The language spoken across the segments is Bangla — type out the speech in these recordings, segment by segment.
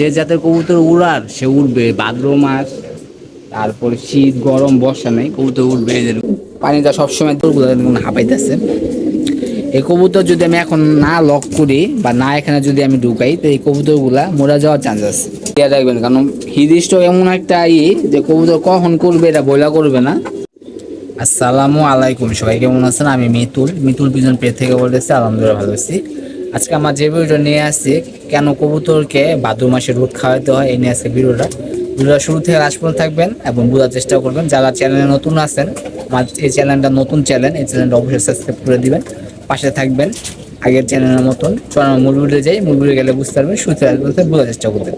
যে জাতের কবুতর উড়ার, সে উঠবে ভাদ্র মাস, তারপর শীত, গরম, বর্ষা নেই, কবুতর উঠবে যে পানিটা সবসময় হাঁপাইতেছে। এই কবুতর যদি আমি এখন না লক করি বা না এখানে যদি আমি ঢুকাই, তো এই কবুতরগুলা মরে যাওয়ার চান্স আছে। খেয়াল রাখবেন, কারণ হিদিষ্ট এমন একটা ই যে কবুতর কখন করবে এটা বইলা করবে না। আসসালামু আলাইকুম, সবাই কেমন আছেন? আমি মিতুল। মিতুল পিজন পে থেকে বলতেছি, আলহামদুলিল্লাহ ভালো আছি। আজকে আমার যে ভিডিওটা নিয়ে আসছি, কেন কবুতরকে ভাদ্র মাসে রোদ খাওয়াতে হয়, এই নিয়ে আজকে ভিডিওটা। ভিডিওটা শুরু থেকে লাস্ট পর্যন্ত থাকবেন এবং বোঝার চেষ্টা করবেন, যারা চ্যানেলে নতুন আছেন, আমার এই চ্যানেলটা নতুন চ্যানেল এই চ্যানেলটা অবশ্যই সাবস্ক্রাইব করে দিবেন, পাশে থাকবেন, আগের চ্যানেলের মতন। চলো মূল ভিডিও যাই, মূল ভিডিও গেলে বুঝতে পারবেন, শুরু থেকে বোঝার চেষ্টা করবেন।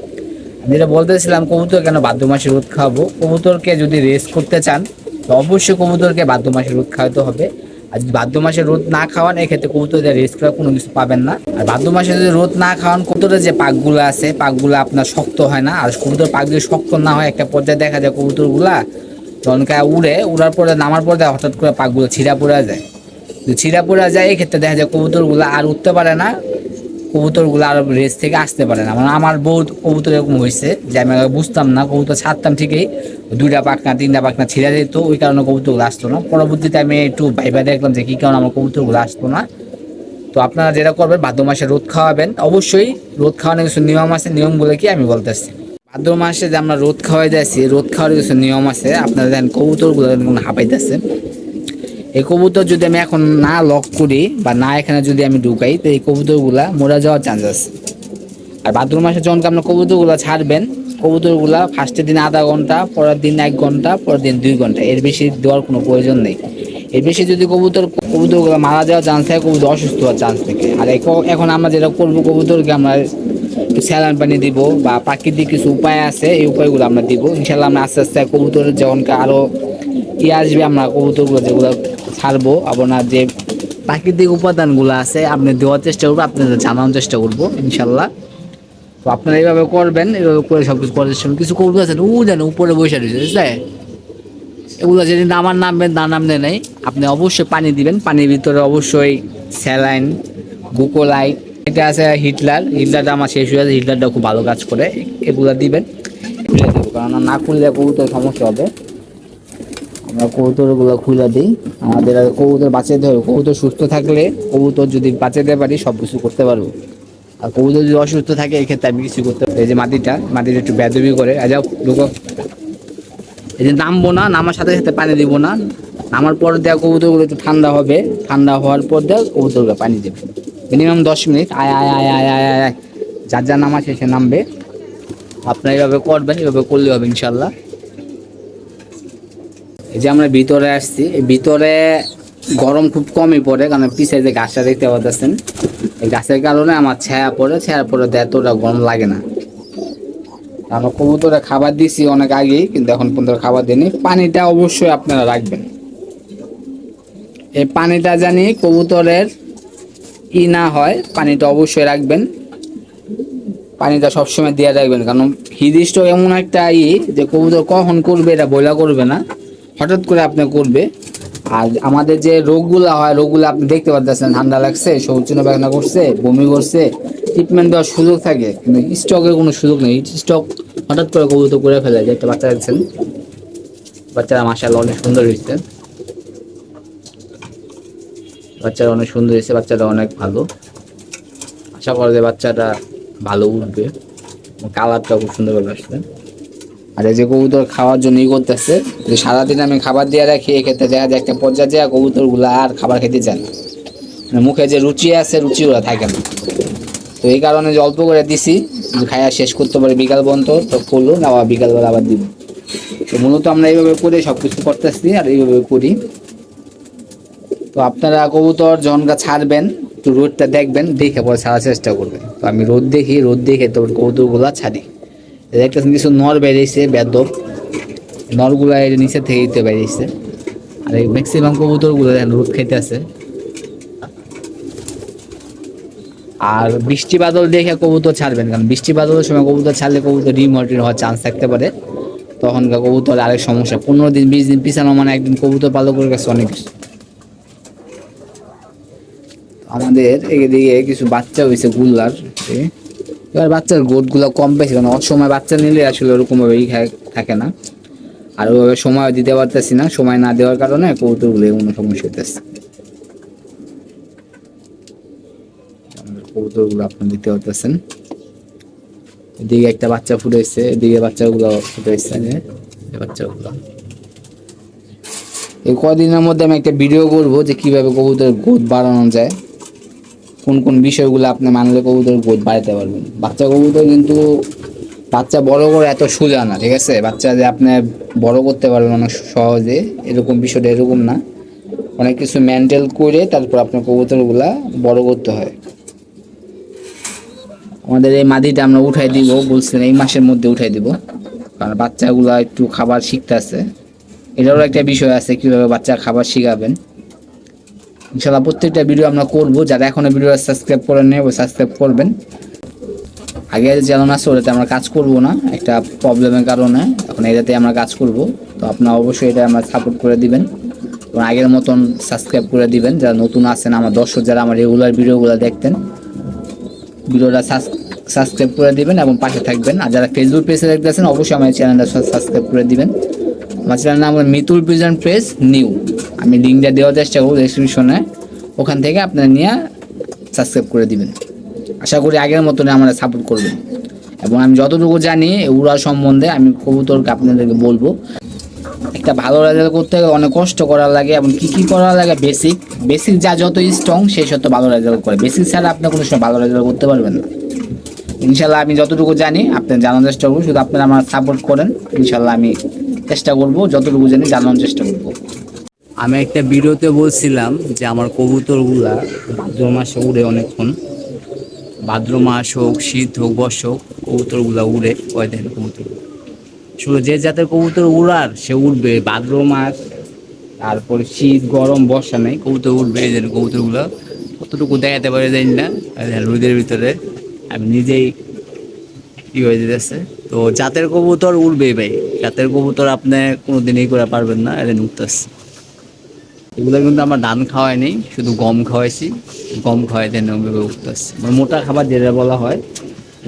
যেটা বলতেছিলাম, কবুতর কেন ভাদ্র মাসে রোদ খাওয়াবো? কবুতরকে যদি রেস্ট করতে চান অবশ্যই কবুতরকে ভাদ্র মাসে রোদ খাওয়াতে হবে। আর যদি ভাদ্র মাসে রোদ না খাওয়ান, এক্ষেত্রে কবুতরদের রেস্ট করার কোনো কিছু পাবেন না। আর ভাদ্র মাসে যদি রোদ না খাওয়ান, কবুতরের যে পাকগুলো আছে, পাকগুলো আপনার শক্ত হয় না। আর কবুতর পাক যদি শক্ত না হয়, একটা পর্যায়ে দেখা যায় কবুতরগুলা জনকায় উড়ে, উড়ার পরে নামার পরে হঠাৎ করে পাকগুলো ছিঁড়া পড়ে যায়। ছিঁড়া পড়ে যায়, এক্ষেত্রে দেখা যায় কবুতরগুলো আর উঠতে পারে না। কবুতরগুলো আর রেস থেকে আসতে পারে না। মানে আমার বহুত কবুতর এরকম হয়েছে যে আমি বুঝতাম না, কবুতর ছাড়তাম ঠিকই। দুইটা পাখনা, তিনটা পাখনা ছিঁড়া যেত, ওই কারণে কবুতরগুলো আসতো না। পরবর্তীতে আমি একটু ভাইবা দেখলাম যে কী কারণে আমার কবুতরগুলো আসতো না। তো আপনারা যেটা করবেন ভাদ্র মাসে রোদ খাওয়াবেন। অবশ্যই রোদ খাওয়ানোর কিছু নিয়ম আছে, নিয়মগুলো কি আমি বলতেছি। ভাদ্র মাসে যে আমরা রোদ খাওয়াই যাচ্ছি, রোদ খাওয়ার কিছু নিয়ম আছে। আপনারা দেখেন কবুতরগুলো হাঁপাইতেছে। এই কবুতর যদি আমি এখন না লক করি বা না এখানে যদি আমি ঢুকাই, তো এই কবুতরগুলা মরে যাওয়ার চান্স আছে। আর ভাদ্র মাসে যখন আপনার কবুতরগুলা ছাড়বেন, কবুতরগুলা ফার্স্টের দিন আধা ঘণ্টা, পরের দিন এক ঘণ্টা, পরের দিন দুই ঘণ্টা, এর বেশি দেওয়ার কোনো প্রয়োজন নেই। এর বেশি যদি কবুতর, কবুতরগুলো মারা যাওয়ার চান্স থাকে, কবুতর অসুস্থ হওয়ার চান্স থাকে। আর এখন আমরা যেটা করব কবুতরকে আমরা স্যালান পানি দিব বা প্রাকৃতিক কিছু উপায় আছে, এই উপায়গুলো আমরা দিব। ইনশাল্লাহ আমরা আস্তে আস্তে কবুতরের যখন আরও ই আসবে, আমরা কবুতরগুলো যেগুলো ছাড়বো, আপনার যে প্রাকৃতিক উপাদানগুলো আছে, আপনি দেওয়ার চেষ্টা করব, আপনাদের জানানোর চেষ্টা করব, ইনশাল্লাহ। তো আপনারা এইভাবে করবেন, এইভাবে করে সব কিছু করার চেষ্টা কিছু কবুতর আছে? ও জানে, উপরে বসে রয়েছে, বুঝলে? এগুলো যেদিন নামার নামবেন না নাম নামলে নেই। আপনি অবশ্যই পানি দিবেন, পানির ভিতরে অবশ্যই স্যালাইন গ্লুকোলাইট এটা আছে হিটলার, হিটলারটা আমার শেষ হয়ে আছে হিটলারটা খুব ভালো কাজ করে, এগুলো দিবেন। কারণ না খুললে কবুতর সমস্যা হবে। আমরা কবুতরগুলো খুলে দিই। আমাদের আর কবুতর বাঁচাতে হবে। কবুতর সুস্থ থাকলে কবুতর যদি বাঁচাতে পারি সব কিছু করতে পারব। আর কবুতর যদি অসুস্থ থাকে, এক্ষেত্রে আমি কিছু করতে পারি এই যে মাটিটা মাটিটা একটু বেদবি করে। আ যাও, ঢুকো। এই যে নামবো না, নামার সাথে সাথে পানি দিব না। নামার পর দেওয়া কবুতরগুলো একটু ঠান্ডা হবে। ঠান্ডা হওয়ার পর দেওয়া কবুতরগুলো পানি দেবে। মিনিমাম দশ মিনিট। আয় আয় আয় আয় আয় আয় যার যার নামা শেষে নামবে। আপনারা এইভাবে করবেন, এইভাবে করলে হবে ইনশাল্লাহ। এই যে আমরা ভিতরে আসছি ভিতরে গরম খুব কমই পড়ে, কারণ পিছে যে গাছটা দেখতে পাচ্ছেন এই গাছের কারণে আমার ছায়া পড়ে ছায়া পড়ে এতটা গরম লাগে না। আমরা কবুতরে খাবার দিছি অনেক আগেই, কিন্তু এখন পর্যন্ত খাবার দিইনি পানিটা অবশ্যই আপনারা রাখবেন। এই পানিটা জানি কবুতরের ই না হয়, পানিটা অবশ্যই রাখবেন। পানিটা সবসময় দিয়ে রাখবেন, কারণ হিদিষ্ট এমন একটা ই যে কবুতর কখন করবে এটা বইলা করবে না। হঠাৎ করে আপনি করবে। আর আমাদের যে রোগগুলো হয়, রোগগুলো আপনি দেখতে পাচ্ছেন ঠান্ডা লাগছে শৌচনা পায়খানা করছে, বমি করছে ট্রিটমেন্ট দেওয়ার সুযোগ থাকে, কিন্তু স্টকের কোনো সুযোগ নেই। স্টক হঠাৎ করে কবুতর করে ফেলে, যে একটা বাচ্চা দেখছেন, বাচ্চারা মাসাল অনেক সুন্দর হয়েছে। বাচ্চারা অনেক সুন্দর হয়েছে বাচ্চাটা অনেক ভালো। আশা করা যায় বাচ্চাটা ভালো উঠবে কালারটা খুব সুন্দর করে আসবে আর এই যে কবুতর খাওয়ার জন্য ই করতেছে যে সারাদিন আমি খাবার দিয়ে রাখি, এক্ষেত্রে দেখা যায় একটা পর্যায়ে যায় কবুতর আর খাবার খেতে চায় না। মানে মুখে যে রুচি আছে রুচি ওরা থাকে না। তো এই কারণে যে অল্প করে দিছি যে খায়া শেষ করতে পারি বিকাল পর্যন্ত, তো করল না আবার বিকালবেলা আবার দিব। তো মূলত আমরা এইভাবে করে সব কিছু করতেছি আর এইভাবে করি। তো আপনারা কবুতর গা ছাড়বেন, একটু রোদটা দেখবেন, দেখে পরে ছাড়ার চেষ্টা করবেন। তো আমি রোদ দেখি, রোদ দেখে তো কবুতরগুলো ছাড়ি। একটা কিছু নর বেরিয়েছে, বেদব। নরগুলো এর নিচে থেকে দিতে বেরিয়েছে। আর এই ম্যাক্সিমাম কবুতরগুলো দেখেন, রোদ খেতে আছে আর বৃষ্টি বাদল দেখে কবুতর ছাড়বেন কারণ বৃষ্টি বাদলের সময় কবুতর ছাড়লে কবুতর ডিমোটিন হওয়ার চান্স থাকতে পারে। তখন কবুতর আরেক সমস্যা। পনেরো দিন, বিশ দিন পিছানো মানে একদিন কবুতর পালক করে গেছে অনেক আমাদের এদিকে কিছু বাচ্চা হয়েছে, গুল্লার। এবার বাচ্চার গোটগুলো কম পেয়েছে কারণ সময় বাচ্চা নিলে আসলে ওরকমভাবে ই থাকে না। আর ওইভাবে সময় দিতে পারতেছি না, সময় না দেওয়ার কারণে কবুতরগুলো এমন সমস্যা হইতেছে কবুতরগুলো আপনি দেখতে পারতেছেন। এদিকে একটা বাচ্চা ফুটেছে এদিকে বাচ্চাগুলো ফুটেছে বাচ্চাগুলো। এই কদিনের মধ্যে আমি একটা ভিডিও করব যে কীভাবে কবুতরের গোদ বাড়ানো যায়। কোন কোন বিষয়গুলো আপনি মানলে কবুতরের গোদ বাড়াতে পারবেন। বাচ্চা কবুতর কিন্তু বাচ্চা বড় করে এত সোজা না, ঠিক আছে? বাচ্চা যে আপনি বড় করতে পারবেন অনেক সহজে, এরকম বিষয়টা এরকম না। অনেক কিছু মেনটেন করে তারপর আপনার কবুতরগুলা বড় করতে হয়। আমাদের এই মাদিটা আমরা উঠাই দিব বলছেন এই মাসের মধ্যে উঠাই দিব। কারণ বাচ্চাগুলা একটু খাবার শিখতেছে। এটারও একটা বিষয় আছে কীভাবে বাচ্চা খাবার শিখাবেন। ইনশাল্লাহ প্রত্যেকটা ভিডিও আমরা করব। যারা এখনও ভিডিও সাবস্ক্রাইব করেন নেই সাবস্ক্রাইব করবেন। আগে যেমন আছে, ওটাতে আমরা কাজ করব না। একটা প্রবলেমের কারণে এখন এটাতে আমরা কাজ করব। তো আপনারা অবশ্যই এটা আমরা সাপোর্ট করে দিবেন। এবং আগের মতন সাবস্ক্রাইব করে দিবেন। যারা নতুন আছেন, আমার দর্শক যারা আমার রেগুলার ভিডিওগুলো দেখতেন, ভিডিওটা সাবস্ক্রাইব করে দিবেন এবং পাশে থাকবেন। আর যারা ফেসবুক পেজে দেখতেছেন অবশ্যই আমার চ্যানেলটা সাবস্ক্রাইব করে দিবেন। আমার চ্যানেল নাম মিতুল পিজন প্রেস নিউ। আমি লিঙ্কটা দেওয়ার চেষ্টা করব ডিসক্রিপশনে ওখান থেকে আপনারা নিয়ে সাবস্ক্রাইব করে দিবেন। আশা করি আগের মতনই আমরা সাপোর্ট করবেন। এবং আমি যতটুকু জানি উড়া সম্বন্ধে আমি কবুতরকে আপনাদেরকে বলব, একটা ভালো রেজাল্ট করতে গেলে অনেক কষ্ট করা লাগে এবং কী কী করা লাগে বেসিক বেসিক যা যত স্ট্রং সেই সত্য ভালো রেজাল্ট করে। বেসিক ছাড়া আপনি কোনো সময় ভালো রেজাল্ট করতে পারবেন না। ইনশাল্লাহ আমি যতটুকু জানি আপনি জানার চেষ্টা করব, শুধু আপনারা আমার সাপোর্ট করেন। ইনশাল্লাহ আমি চেষ্টা করব, যতটুকু জানি জানানোর চেষ্টা করব। আমি একটা ভিডিওতে বলছিলাম যে আমার কবুতরগুলা ভাদ্র মাসে উড়ে অনেকক্ষণ। ভাদ্র মাস হোক, শীত হোক, বর্ষ হোক, কবুতরগুলা উড়ে কয় দেখেন কবুতর শুধু যে জাতের কবুতর উড়ার, সে উঠবে ভাদ্র মাস, তারপরে শীত, গরম, বর্ষা নেই, কবুতর উঠবে এই কবুতরগুলো। কতটুকু দেখাতে পারে জানি না রোদের ভিতরে আমি নিজেই কি হয়ে যেতেছে। তো জাতের কবুতর উড়বে ভাই, জাতের কবুতর আপনি কোনোদিনই করে পারবেন না এদের উঠতেছে। এগুলো কিন্তু আমার ধান নেই শুধু গম খাওয়াইছি। গম খাওয়াই দেন ওইভাবে উঠতেছে মানে মোটা খাবার যেটা বলা হয়,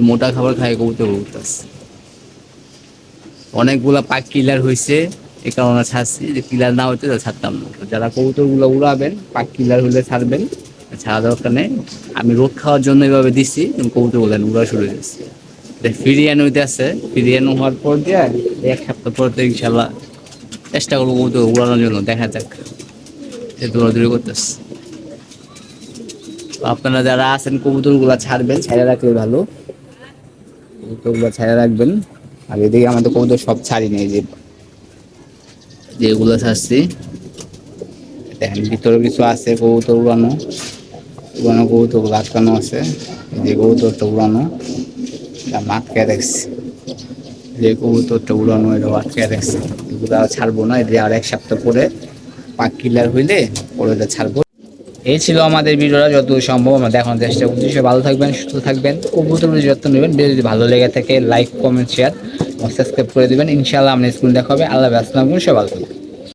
মোটা খাবার খাই কবুতর আসছে। অনেকগুলা পাক কিলার হয়েছে এ কারণে ছাড়ছি, যে কিলার না হইতে ছাড়তাম না। যারা কবুতরগুলো উড়াবেন, পাক কিলার হলে ছাড়বেন ছাড়া দরকার নেই। আমি রোদ খাওয়ার জন্য এভাবে দিছি কবুতরগুলো উড়া শুরু হয়েছে ফিরিয়ান হইতে আছে ফিরিয়ান হওয়ার পর দিয়ে এক সপ্তাহ পর তো ইনশাল্লাহ চেষ্টা করব কবুতর উড়ানোর জন্য, দেখা যাক। দৌড়াদৌড়ি করতেছে। তো আপনারা যারা আছেন, কবুতরগুলা ছাড়বেন ছেড়ে রাখলে ভালো। কবুতরগুলো ছেড়ে রাখবেন। আর এদিকে আমাদের কবুতর সব ছাড়ি নেই যে যেগুলো ছাড়ছি। দেখেন, ভিতরে কিছু আছে কবুতর উড়ানো। উড়ানো কবুতরগুলো আটকানো আছে। যে কবুতরটা উড়ানো, এটা আটকে দেখছি যে কবুতরটা উড়ানো এটা আটকে দেখছি এগুলো ছাড়বো না এটা আর এক সপ্তাহ পরে পাক কিলার হইলে পরে ছাড়বো। এই ছিল আমাদের ভিডিওটা যত সম্ভব আমরা দেখানোর চেষ্টা করছি। সবাই ভালো থাকবেন, সুস্থ থাকবেন কবুতরের যত্ন নেবেন, ভিডিও যদি ভালো লেগে থাকে লাইক কমেন্ট শেয়ার সাবস্ক্রাইব করে দেবেন। ইনশাআল্লাহ আমরা স্কুল দেখাবে। আল্লাহ আসসালাম সবাই ভালো থাকবেন।